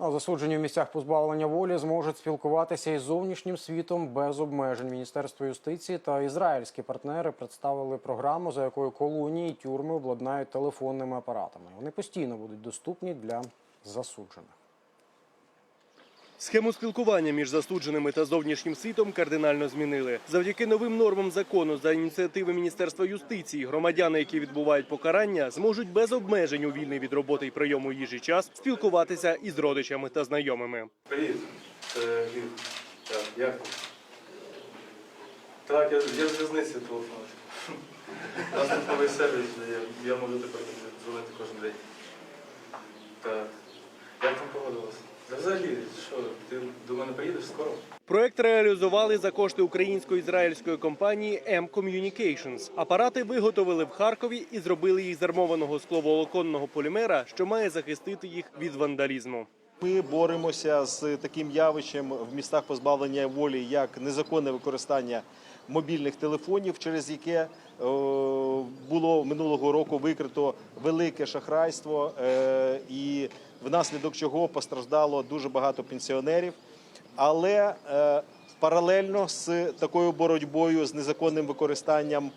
Засуджені в місцях позбавлення волі зможуть спілкуватися із зовнішнім світом без обмежень. Міністерство юстиції та ізраїльські партнери представили програму, за якою колонії і тюрми обладнають телефонними апаратами. Вони постійно будуть доступні для засуджених. Схему спілкування між засудженими та зовнішнім світом кардинально змінили. Завдяки новим нормам закону за ініціативи Міністерства юстиції громадяни, які відбувають покарання, зможуть без обмежень у вільний від роботи і прийому їжі час спілкуватися із родичами та знайомими. Привіт. Так, як? Так, я, з нас тут новий сервіс, я, можу тепер дзвонити кожен день. Так. Як там погодилося? Та взагалі, що, ти до мене поїдеш скоро? Проект реалізували за кошти українсько-ізраїльської компанії M Communications. Апарати виготовили в Харкові і зробили їх з армованого скловолоконного полімера, що має захистити їх від вандалізму. Ми боремося з таким явищем в містах позбавлення волі, як незаконне використання мобільних телефонів, через яке е, було минулого року викрито велике шахрайство, е, і внаслідок чого постраждало дуже багато пенсіонерів. Але е, паралельно з такою боротьбою з незаконним використанням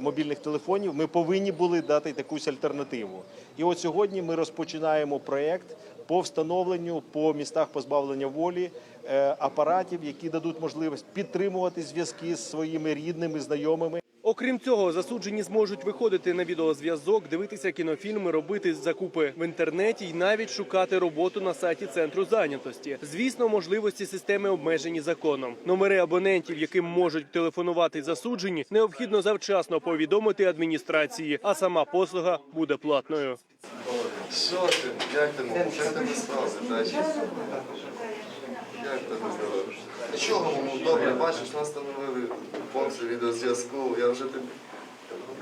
мобільних телефонів ми повинні були дати якусь альтернативу. І от сьогодні ми розпочинаємо проєкт по встановленню по містах позбавлення волі е, апаратів, які дадуть можливість підтримувати зв'язки з своїми рідними, знайомими. Окрім цього, засуджені зможуть виходити на відеозв'язок, дивитися кінофільми, робити закупи в інтернеті і навіть шукати роботу на сайті центру зайнятості. Звісно, можливості системи обмежені законом. Номери абонентів, яким можуть телефонувати засуджені, необхідно завчасно повідомити адміністрації, а сама послуга буде платною. Що ти? Як ти мов? Як ти не справи. Як ти не здорово? Нічого, мов, добре, бачиш, нас функцію відеозв'язку. Я вже тобі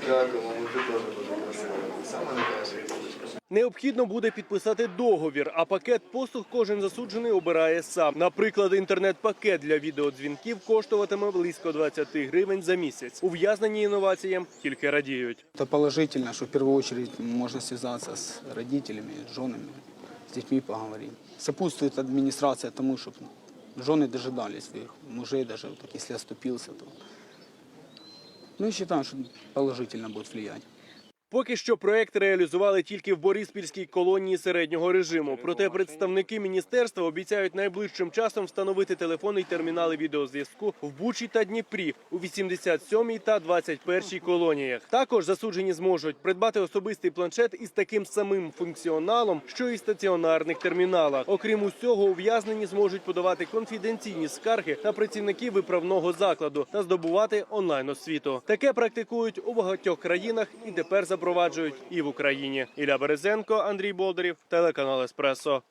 дякую, мов, ти теж дуже красивий. Саме найкраще відсуточка. Необхідно буде підписати договір, а пакет послуг кожен засуджений обирає сам. Наприклад, інтернет-пакет для відеодзвінків коштуватиме близько 20 гривень за місяць. Ув'язнені інноваціям тільки радіють. Это положительно, что в первую очередь можно связаться с родителями, с женами, с детьми поговорить. Сопутствует администрация тому, чтобы жены дожидались своих мужей, даже вот так, если оступился, то... Ну и считаем, что положительно будет влиять. Поки що проект реалізували тільки в Бориспільській колонії середнього режиму. Проте представники міністерства обіцяють найближчим часом встановити телефонні термінали відеозв'язку в Бучі та Дніпрі у 87-й та 21-й колоніях. Також засуджені зможуть придбати особистий планшет із таким самим функціоналом, що і стаціонарних терміналах. Окрім усього, ув'язнені зможуть подавати конфіденційні скарги на працівників виправного закладу та здобувати онлайн освіту. Таке практикують у багатьох країнах і тепер запроваджують і в Україні. Ілля Березенко, Андрій Болдерів, телеканал Еспресо.